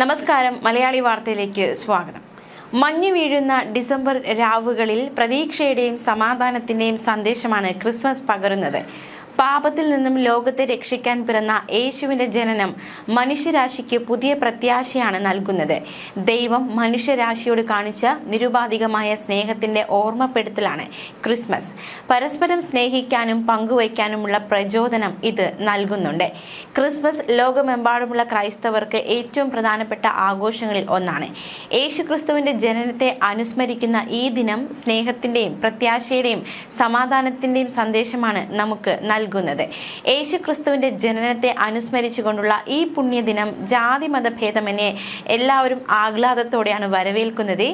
നമസ്കാരം. മലയാളി വാർത്തയിലേക്ക് സ്വാഗതം. മഞ്ഞു വീഴുന്ന ഡിസംബർ രാവുകളിൽ പ്രതീക്ഷയുടെയും സമാധാനത്തിന്റെയും സന്ദേശമാണ് ക്രിസ്മസ് പകരുന്നത്. പാപത്തിൽ നിന്നും ലോകത്തെ രക്ഷിക്കാൻ പിറന്ന യേശുവിന്റെ ജനനം മനുഷ്യരാശിക്ക് പുതിയ പ്രത്യാശയാണ് നൽകുന്നത്. ദൈവം മനുഷ്യരാശിയോട് കാണിച്ച നിരുപാധികമായ സ്നേഹത്തിന്റെ ഓർമ്മപ്പെടുത്തലാണ് ക്രിസ്മസ്. പരസ്പരം സ്നേഹിക്കാനും പങ്കുവയ്ക്കാനുമുള്ള പ്രചോദനം ഇത് നൽകുന്നുണ്ട്. ക്രിസ്മസ് ലോകമെമ്പാടുമുള്ള ക്രൈസ്തവർക്ക് ഏറ്റവും പ്രധാനപ്പെട്ട ആഘോഷങ്ങളിൽ ഒന്നാണ്. യേശുക്രിസ്തുവിന്റെ ജനനത്തെ അനുസ്മരിക്കുന്ന ഈ ദിനം സ്നേഹത്തിന്റെയും പ്രത്യാശയുടെയും സമാധാനത്തിന്റെയും സന്ദേശമാണ് നമുക്ക് നൽകുന്നത്. യേശുക്രിസ്തുവിന്റെ ജനനത്തെ അനുസ്മരിച്ചുകൊണ്ടുള്ള ഈ പുണ്യദിനം ജാതി മതഭേദമന്യേ എല്ലാവരും ആഹ്ലാദത്തോടെയാണ് വരവേൽക്കുന്നത്.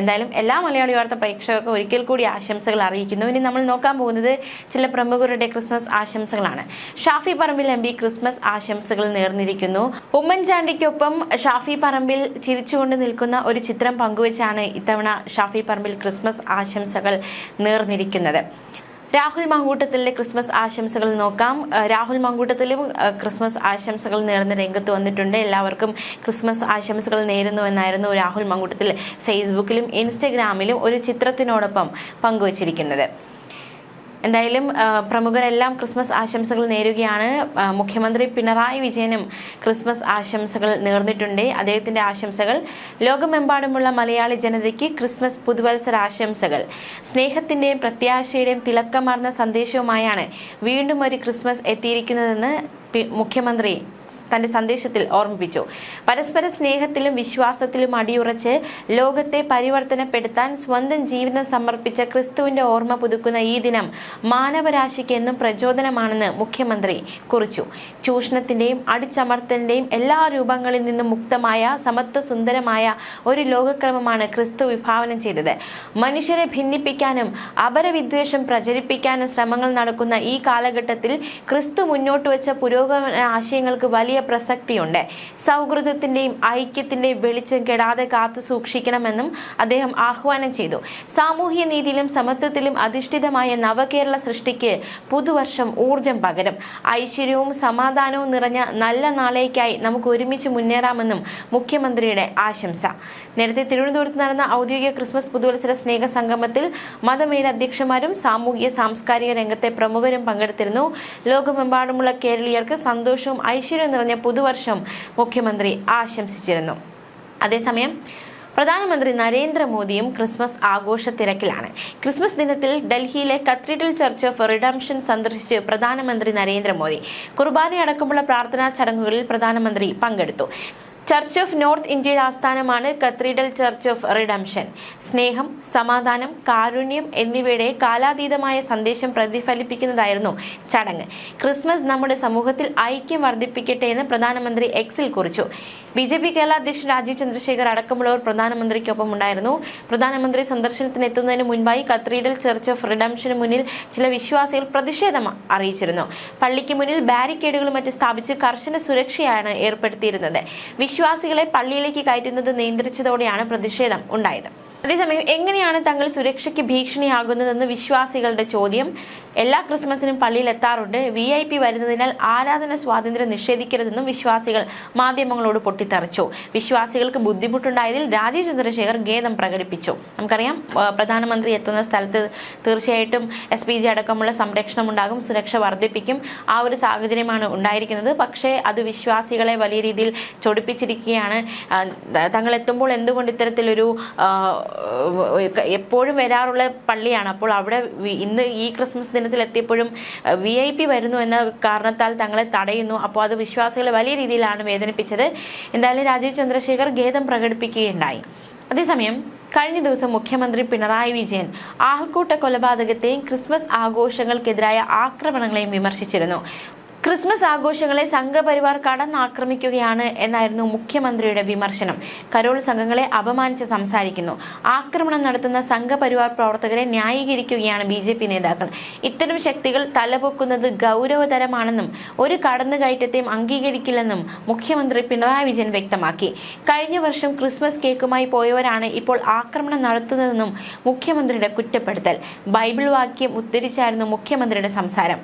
എന്തായാലും എല്ലാ മലയാളി വാർത്ത പ്രേക്ഷകർക്കും ഒരിക്കൽ കൂടി ആശംസകൾ അറിയിക്കുന്നു. ഇനി നമ്മൾ നോക്കാൻ പോകുന്നത് ചില പ്രമുഖരുടെ ക്രിസ്മസ് ആശംസകളാണ്. ഷാഫി പറമ്പിൽ എം ക്രിസ്മസ് ആശംസകൾ നേർന്നിരിക്കുന്നു. ഉമ്മൻചാണ്ടിക്കൊപ്പം ഷാഫി പറമ്പിൽ ചിരിച്ചുകൊണ്ട് നിൽക്കുന്ന ഒരു ചിത്രം പങ്കുവച്ചാണ് ഇത്തവണ ഷാഫി പറമ്പിൽ ക്രിസ്മസ് ആശംസകൾ നേർന്നിരിക്കുന്നത്. രാഹുൽ മങ്കൂട്ടത്തിലെ ക്രിസ്മസ് ആശംസകൾ നോക്കാം. രാഹുൽ മങ്കൂട്ടത്തിലും ക്രിസ്മസ് ആശംസകൾ നേർന്ന് രംഗത്ത് വന്നിട്ടുണ്ട്. എല്ലാവർക്കും ക്രിസ്മസ് ആശംസകൾ നേരുന്നു എന്നായിരുന്നു രാഹുൽ മങ്കൂട്ടത്തിൽ ഫേസ്ബുക്കിലും ഇൻസ്റ്റഗ്രാമിലും ഒരു ചിത്രത്തിനോടൊപ്പം പങ്കുവച്ചിരിക്കുന്നത്. എന്തായാലും പ്രമുഖരെല്ലാം ക്രിസ്മസ് ആശംസകൾ നേരുകയാണ്. മുഖ്യമന്ത്രി പിണറായി വിജയനും ക്രിസ്മസ് ആശംസകൾ നേർന്നിട്ടുണ്ട്. അദ്ദേഹത്തിന്റെ ആശംസകൾ ലോകമെമ്പാടുമുള്ള മലയാളി ജനതയ്ക്ക് ക്രിസ്മസ് പുതുവത്സര ആശംസകൾ. സ്നേഹത്തിന്റെയും പ്രത്യാശയുടെയും തിളക്കമാർന്ന സന്ദേശവുമായാണ് വീണ്ടും ഒരു ക്രിസ്മസ് എത്തിയിരിക്കുന്നതെന്ന് മുഖ്യമന്ത്രി തന്റെ സന്ദേശത്തിൽ ഓർമ്മിപ്പിച്ചു. പരസ്പര സ്നേഹത്തിലും വിശ്വാസത്തിലും അടിയുറച്ച് ലോകത്തെ പരിവർത്തനപ്പെടുത്താൻ സ്വന്തം ജീവിതം സമർപ്പിച്ച ക്രിസ്തുവിന്റെ ഓർമ്മ പുതുക്കുന്ന ഈ ദിനം മാനവരാശിക്ക് എന്നും പ്രചോദനമാണെന്ന് മുഖ്യമന്ത്രി കുറിച്ചു. ചൂഷണത്തിന്റെയും അടിച്ചമർത്തലിന്റെയും എല്ലാ രൂപങ്ങളിൽ നിന്നും മുക്തമായ സമത്വ സുന്ദരമായ ഒരു ലോകക്രമമാണ് ക്രിസ്തു വിഭാവനം ചെയ്തത്. മനുഷ്യരെ ഭിന്നിപ്പിക്കാനും അപരവിദ്വേഷം പ്രചരിപ്പിക്കാനും ശ്രമങ്ങൾ നടക്കുന്ന ഈ കാലഘട്ടത്തിൽ ക്രിസ്തു മുന്നോട്ട് വെച്ച പുരോഗമന ആശയങ്ങൾക്ക് വലിയ പ്രസക്തിയുണ്ട്. സൗഹൃദത്തിന്റെയും ഐക്യത്തിന്റെയും വെളിച്ചം കെടാതെ കാത്തു സൂക്ഷിക്കണമെന്നും അദ്ദേഹം ആഹ്വാനം ചെയ്തു. സാമൂഹ്യ നീതിയിലും സമത്വത്തിലും അധിഷ്ഠിതമായ നവകേരള സൃഷ്ടിക്ക് പുതുവർഷം ഊർജം പകരും. ഐശ്വര്യവും സമാധാനവും നിറഞ്ഞ നല്ല നാളേക്കായി നമുക്ക് ഒരുമിച്ച് മുന്നേറാമെന്നും മുഖ്യമന്ത്രിയുടെ ആശംസ. നേരത്തെ തിരുവനന്തപുരത്ത് നടന്ന ഔദ്യോഗിക ക്രിസ്മസ് പുതുവത്സര സ്നേഹ സംഗമത്തിൽ മതമേലധ്യക്ഷന്മാരും സാമൂഹിക സാംസ്കാരിക രംഗത്തെ പ്രമുഖരും പങ്കെടുത്തിരുന്നു. ലോകമെമ്പാടുമുള്ള കേരളീയർക്ക് സന്തോഷവും ഐശ്വര്യവും നിറഞ്ഞ പുതുവർഷം മുഖ്യമന്ത്രി ആശംസിച്ചിരുന്നു. അതേസമയം പ്രധാനമന്ത്രി നരേന്ദ്രമോദിയും ക്രിസ്മസ് ആഘോഷ തിരക്കിലാണ് ക്രിസ്മസ് ദിനത്തിൽ ഡൽഹിയിലെ കത്തീഡ്രൽ ചർച്ച് ഓഫ് റിഡംഷൻ സന്ദർശിച്ച് പ്രധാനമന്ത്രി നരേന്ദ്രമോദി. കുർബാനയടക്കമുള്ള പ്രാർത്ഥനാ ചടങ്ങുകളിൽ പ്രധാനമന്ത്രി പങ്കെടുത്തു. ചർച്ച് ഓഫ് നോർത്ത് ഇന്ത്യയുടെ ആസ്ഥാനമാണ് കത്രീഡൽ ചർച്ച് ഓഫ് റിഡംഷൻ സ്നേഹം സമാധാനം കാരുണ്യം എന്നിവയുടെ കാലാതീതമായ സന്ദേശം പ്രതിഫലിപ്പിക്കുന്നതായിരുന്നു ചടങ്ങ്. ക്രിസ്മസ് നമ്മുടെ സമൂഹത്തിൽ ഐക്യം വർദ്ധിപ്പിക്കട്ടെ എന്ന് പ്രധാനമന്ത്രി എക്സിൽ കുറിച്ചു. ബി ജെ പി കേരള അധ്യക്ഷൻ രാജീവ് ചന്ദ്രശേഖർ അടക്കമുള്ളവർ പ്രധാനമന്ത്രിക്കൊപ്പം ഉണ്ടായിരുന്നു. പ്രധാനമന്ത്രി സന്ദർശനത്തിന് എത്തുന്നതിന് മുൻപായി കത്രീഡൽ ചർച്ച് ഓഫ് റിഡംഷന് മുന്നിൽ ചില വിശ്വാസികൾ പ്രതിഷേധം അറിയിച്ചിരുന്നു. പള്ളിക്ക് മുന്നിൽ ബാരിക്കേഡുകളും മറ്റ് സ്ഥാപിച്ച് കർശന സുരക്ഷയാണ് ഏർപ്പെടുത്തിയിരുന്നത്. വിശ്വാസികളെ പള്ളിയിലേക്ക് കയറ്റുന്നത് നിയന്ത്രിച്ചതോടെയാണ് പ്രതിഷേധം ഉണ്ടായത് അതേസമയം എങ്ങനെയാണ് തങ്ങൾ സുരക്ഷയ്ക്ക് ഭീഷണിയാകുന്നതെന്ന് വിശ്വാസികളുടെ ചോദ്യം? എല്ലാ ക്രിസ്മസിനും പള്ളിയിൽ എത്താറുണ്ട്. വി ഐ പി വരുന്നതിനാൽ ആരാധന സ്വാതന്ത്ര്യം നിഷേധിക്കരുതെന്നും വിശ്വാസികൾ മാധ്യമങ്ങളോട് പൊട്ടിത്തെറിച്ചു. വിശ്വാസികൾക്ക് ബുദ്ധിമുട്ടുണ്ടായതിൽ രാജീവ് ചന്ദ്രശേഖർ ഖേദം പ്രകടിപ്പിച്ചു. നമുക്കറിയാം പ്രധാനമന്ത്രി എത്തുന്ന സ്ഥലത്ത് തീർച്ചയായിട്ടും എസ് പി ജി അടക്കമുള്ള സംരക്ഷണം ഉണ്ടാകും സുരക്ഷ വർദ്ധിപ്പിക്കും. ആ ഒരു സാഹചര്യമാണ് ഉണ്ടായിരിക്കുന്നത്. പക്ഷേ അത് വിശ്വാസികളെ വലിയ രീതിയിൽ ചൊടിപ്പിച്ചിരിക്കുകയാണ്. തങ്ങൾ എത്തുമ്പോൾ എന്തുകൊണ്ട് ഇത്തരത്തിലൊരു എപ്പോഴും വരാറുള്ള പള്ളിയാണ്. അപ്പോൾ അവിടെ ഇന്ന് ഈ ക്രിസ്മസ് ദിനത്തിൽ എത്തിയപ്പോഴും വി ഐ പി വരുന്നു എന്ന കാരണത്താൽ തങ്ങളെ തടയുന്നു. അപ്പോൾ അത് വിശ്വാസികളെ വലിയ രീതിയിലാണ് വേദനിപ്പിച്ചത്. എന്തായാലും രാജീവ് ചന്ദ്രശേഖർ ഖേദം പ്രകടിപ്പിക്കുകയുണ്ടായി. അതേസമയം കഴിഞ്ഞ ദിവസം മുഖ്യമന്ത്രി പിണറായി വിജയൻ ആൾക്കൂട്ട കൊലപാതകത്തെയും ക്രിസ്മസ് ആഘോഷങ്ങൾക്കെതിരായ ആക്രമണങ്ങളെയും വിമർശിച്ചിരുന്നു. ക്രിസ്മസ് ആഘോഷങ്ങളെ സംഘപരിവാർ കടന്നാക്രമിക്കുകയാണ് എന്നായിരുന്നു മുഖ്യമന്ത്രിയുടെ വിമർശനം. കരോൾ സംഘങ്ങളെ അപമാനിച്ച് സംസാരിക്കുന്നു. ആക്രമണം നടത്തുന്ന സംഘപരിവാർ പ്രവർത്തകരെ ന്യായീകരിക്കുകയാണ് ബി ജെ പി നേതാക്കൾ. ഇത്തരം ശക്തികൾ തലപൊക്കുന്നത് ഗൗരവതരമാണെന്നും ഒരു കടന്നുകയറ്റത്തെയും അംഗീകരിക്കില്ലെന്നും മുഖ്യമന്ത്രി പിണറായി വിജയൻ വ്യക്തമാക്കി. കഴിഞ്ഞ വർഷം ക്രിസ്മസ് കേക്കുമായി പോയവരാണ് ഇപ്പോൾ ആക്രമണം നടത്തുന്നതെന്നും മുഖ്യമന്ത്രിയുടെ കുറ്റപ്പെടുത്തൽ. ബൈബിൾ വാക്യം ഉദ്ധരിച്ചായിരുന്നു മുഖ്യമന്ത്രിയുടെ സംസാരം.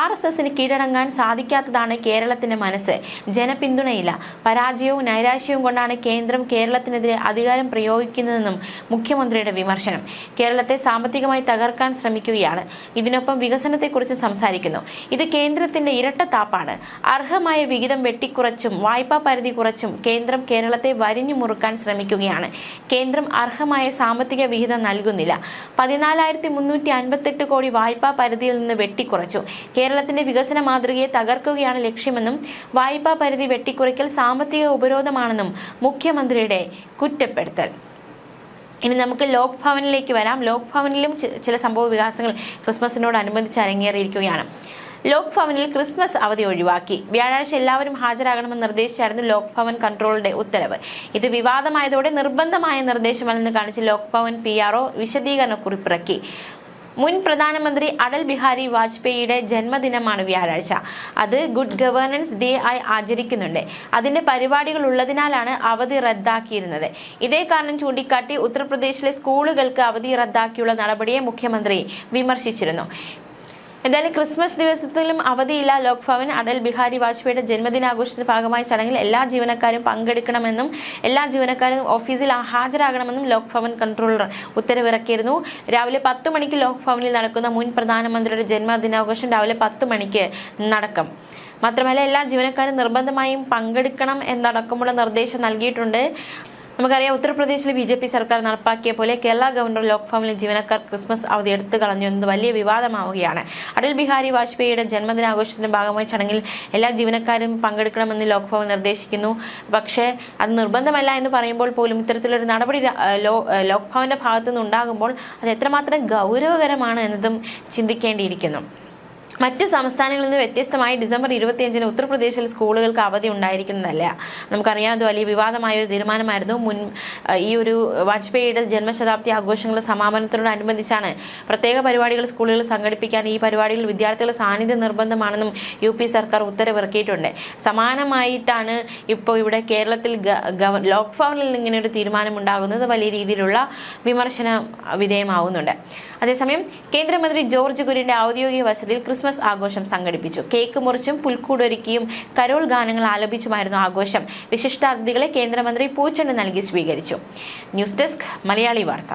ആർ എസ് എസിന് കീഴടങ്ങാൻ സാധിക്കാത്തതാണ് കേരളത്തിന്റെ മനസ്സ്. ജനപിന്തുണയില്ല. പരാജയവും നൈരാശ്യവും കൊണ്ടാണ് കേന്ദ്രം കേരളത്തിനെതിരെ അധികാരം പ്രയോഗിക്കുന്നതെന്നും മുഖ്യമന്ത്രിയുടെ വിമർശനം. കേരളത്തെ സാമ്പത്തികമായി തകർക്കാൻ ശ്രമിക്കുകയാണ്. ഇതിനൊപ്പം വികസനത്തെക്കുറിച്ച് സംസാരിക്കുന്നു. ഇത് കേന്ദ്രത്തിന്റെ ഇരട്ടത്താപ്പാണ് അർഹമായ വിഹിതം വെട്ടിക്കുറച്ചും വായ്പാ പരിധി കുറച്ചും കേന്ദ്രം കേരളത്തെ വരിഞ്ഞു മുറുക്കാൻ ശ്രമിക്കുകയാണ്. കേന്ദ്രം അർഹമായ സാമ്പത്തിക വിഹിതം നൽകുന്നില്ല. പതിനാലായിരത്തി മുന്നൂറ്റി അൻപത്തെട്ട് കോടി വായ്പാ പരിധിയിൽ നിന്ന് വെട്ടിക്കുറച്ചു. കേരളത്തിന്റെ വികസന മാതൃകയെ തകർക്കുകയാണ് ലക്ഷ്യമെന്നും വായ്പാ പരിധി വെട്ടിക്കുറയ്ക്കൽ സാമ്പത്തിക ഉപരോധമാണെന്നും മുഖ്യമന്ത്രിയുടെ കുറ്റപ്പെടുത്തൽ. ഇനി നമുക്ക് ലോക് ഭവനിലേക്ക് വരാം. ലോക് ഭവനിലും ചില സംഭവ വികാസങ്ങൾ ക്രിസ്മസിനോടനുബന്ധിച്ച് അരങ്ങേറിയിരിക്കുകയാണ്. ലോക് ഭവനിൽ ക്രിസ്മസ് അവധി ഒഴിവാക്കി. വ്യാഴാഴ്ച എല്ലാവരും ഹാജരാകണമെന്ന് നിർദ്ദേശിച്ചായിരുന്നു ലോക് ഭവൻ കൺട്രോളുടെ ഉത്തരവ്. ഇത് വിവാദമായതോടെ നിർബന്ധമായ നിർദ്ദേശമല്ലെന്ന് കാണിച്ച് ലോക് ഭവൻ പി ആർഒ വിശദീകരണ കുറിപ്പിറക്കി മുൻ പ്രധാനമന്ത്രി അടൽ ബിഹാരി വാജ്പേയിയുടെ ജന്മദിനമാണ് വ്യാഴാഴ്ച. അത് ഗുഡ് ഗവേണൻസ് ഡേ ആയി ആചരിക്കുന്നുണ്ട്. അതിന്റെ പരിപാടികൾ ഉള്ളതിനാലാണ് അവധി റദ്ദാക്കിയിരുന്നത്. ഇതേ കാരണം ചൂണ്ടിക്കാട്ടി ഉത്തർപ്രദേശിലെ സ്കൂളുകൾക്ക് അവധി റദ്ദാക്കിയുള്ള നടപടിയെ മുഖ്യമന്ത്രി വിമർശിച്ചിരുന്നു. എന്തായാലും ക്രിസ്മസ് ദിവസത്തിലും അവധിയില്ല. ലോക്ഭവൻ അടൽ ബിഹാരി വാജ്പേയിയുടെ ജന്മദിനാഘോഷത്തിന്റെ ഭാഗമായ ചടങ്ങിൽ എല്ലാ ജീവനക്കാരും പങ്കെടുക്കണമെന്നും എല്ലാ ജീവനക്കാരും ഓഫീസിൽ ഹാജരാകണമെന്നും ലോക്ഭവൻ കൺട്രോളർ ഉത്തരവിറക്കിയിരുന്നു. രാവിലെ പത്ത് മണിക്ക് ലോക്ഭവനിൽ നടക്കുന്ന മുൻ പ്രധാനമന്ത്രിയുടെ ജന്മദിനാഘോഷം രാവിലെ പത്ത് മണിക്ക് നടക്കും. മാത്രമല്ല എല്ലാ ജീവനക്കാരും നിർബന്ധമായും പങ്കെടുക്കണം എന്നടക്കമുള്ള നിർദ്ദേശം നൽകിയിട്ടുണ്ട്. നമുക്കറിയാം ഉത്തർപ്രദേശിലെ ബി ജെ പി സർക്കാർ നടപ്പാക്കിയ പോലെ കേരള ഗവർണർ ലോക് ജീവനക്കാർ ക്രിസ്മസ് അവധി എടുത്തു കളഞ്ഞു എന്നത് വലിയ വിവാദമാവുകയാണ്. അടൽ ബിഹാരി വാജ്പേയിയുടെ ജന്മദിനാഘോഷത്തിന്റെ ഭാഗമായി ചടങ്ങിൽ എല്ലാ ജീവനക്കാരും പങ്കെടുക്കണമെന്ന് ലോക് ഭവൻ നിർദ്ദേശിക്കുന്നു. പക്ഷേ അത് നിർബന്ധമല്ല എന്ന് പറയുമ്പോൾ പോലും ഇത്തരത്തിലൊരു നടപടി ര- ഏഹ് ലോ- ഏഹ് ലോക് ഭവന്റെ ഭാഗത്തു നിന്ന് ഉണ്ടാകുമ്പോൾ അത് എത്രമാത്രം ഗൗരവകരമാണ് എന്നതും ചിന്തിക്കേണ്ടിയിരിക്കുന്നു. മറ്റ് സംസ്ഥാനങ്ങളിൽ നിന്ന് വ്യത്യസ്തമായി ഡിസംബർ ഇരുപത്തിയഞ്ചിന് ഉത്തർപ്രദേശിൽ സ്കൂളുകൾക്ക് അവധി ഉണ്ടായിരിക്കുന്നതല്ല. നമുക്കറിയാം അത് വലിയ വിവാദമായ ഒരു തീരുമാനമായിരുന്നു. മുൻ ഈ ഒരു വാജ്പേയിയുടെ ജന്മശതാബ്ദി ആഘോഷങ്ങളുടെ സമാപനത്തോടനുബന്ധിച്ചാണ് പ്രത്യേക പരിപാടികൾ സ്കൂളുകളിൽ സംഘടിപ്പിക്കാൻ ഈ പരിപാടിയിൽ വിദ്യാർത്ഥികളുടെ സാന്നിധ്യം നിർബന്ധമാണെന്നും യു പി സർക്കാർ ഉത്തരവിറക്കിയിട്ടുണ്ട്. സമാനമായിട്ടാണ് ഇപ്പോൾ ഇവിടെ കേരളത്തിൽ ലോക്ക്ഡൌണിൽ ഇങ്ങനെ ഒരു തീരുമാനം ഉണ്ടാകുന്നത് വലിയ രീതിയിലുള്ള വിമർശന വിധേയമാവുന്നുണ്ട്. അതേസമയം കേന്ദ്രമന്ത്രി ജോർജ് കുര്യന്റെ ഔദ്യോഗിക വസതിയിൽ ക്രിസ്മസ് ആഘോഷം സംഘടിപ്പിച്ചു. കേക്ക് മുറിച്ചും പുൽക്കൂടൊരുക്കിയും കരോൾ ഗാനങ്ങൾ ആലപിച്ചുമായിരുന്നു ആഘോഷം. വിശിഷ്ടാതിഥികളെ കേന്ദ്രമന്ത്രി പൂച്ചെണ്ട് നൽകി സ്വീകരിച്ചു. ന്യൂസ് ഡെസ്ക് മലയാളി വാർത്ത.